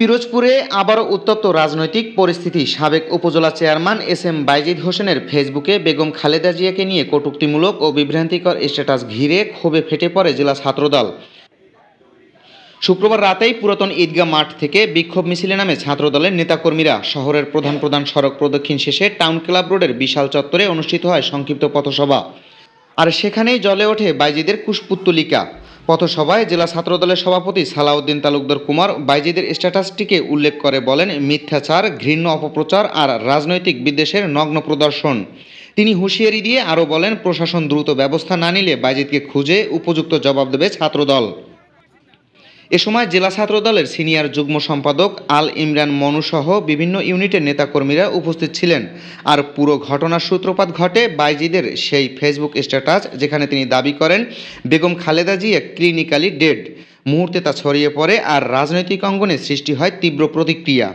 পিরোজপুরে আবারও উত্তপ্ত রাজনৈতিক পরিস্থিতি, সাবেক উপজেলা চেয়ারম্যান এস এম বাইজিদ হোসেনের ফেসবুকে বেগম খালেদা জিয়াকে নিয়ে কটুক্তিমূলক ও বিভ্রান্তিকর স্ট্যাটাস ঘিরে ক্ষোভে ফেটে পড়ে জেলা ছাত্রদল। শুক্রবার রাতেই পুরাতন ঈদগাহ মাঠ থেকে বিক্ষোভ মিছিলে নামে ছাত্রদলের নেতাকর্মীরা শহরের প্রধান প্রধান সড়ক প্রদক্ষিণ শেষে টাউন ক্লাব রোডের বিশাল চত্বরে অনুষ্ঠিত হয় সংক্ষিপ্ত পথসভা। আর সেখানেই জলে ওঠে বাইজিদের কুশপুত্তলিকা। পথসভায় জেলা ছাত্রদলের সভাপতি সালাউদ্দিন তালুকদার কুমার বাইজিদের স্ট্যাটাসটিকে উল্লেখ করে বলেন, মিথ্যাচার, ঘৃণ্য অপপ্রচার আর রাজনৈতিক বিদ্বেষের নগ্ন প্রদর্শন। তিনি হুঁশিয়ারি দিয়ে আরও বলেন, প্রশাসন দ্রুত ব্যবস্থা না নিলে বাইজিদকে খুঁজে উপযুক্ত জবাব দেবে ছাত্রদল। এ সময় জেলা ছাত্র দলের সিনিয়র যুগ্ম সম্পাদক আল ইমরান মনুসহ বিভিন্ন ইউনিটের নেতাকর্মীরা উপস্থিত ছিলেন। আর পুরো ঘটনার সূত্রপাত ঘটে বাইজিদের সেই ফেসবুক স্ট্যাটাস যেখানে তিনি দাবি করেন, বেগম খালেদা জিয়া ক্লিনিক্যালি ডেড মুহূর্তে তা ছড়িয়ে পড়ে আর রাজনৈতিক অঙ্গনে সৃষ্টি হয় তীব্র প্রতিক্রিয়া।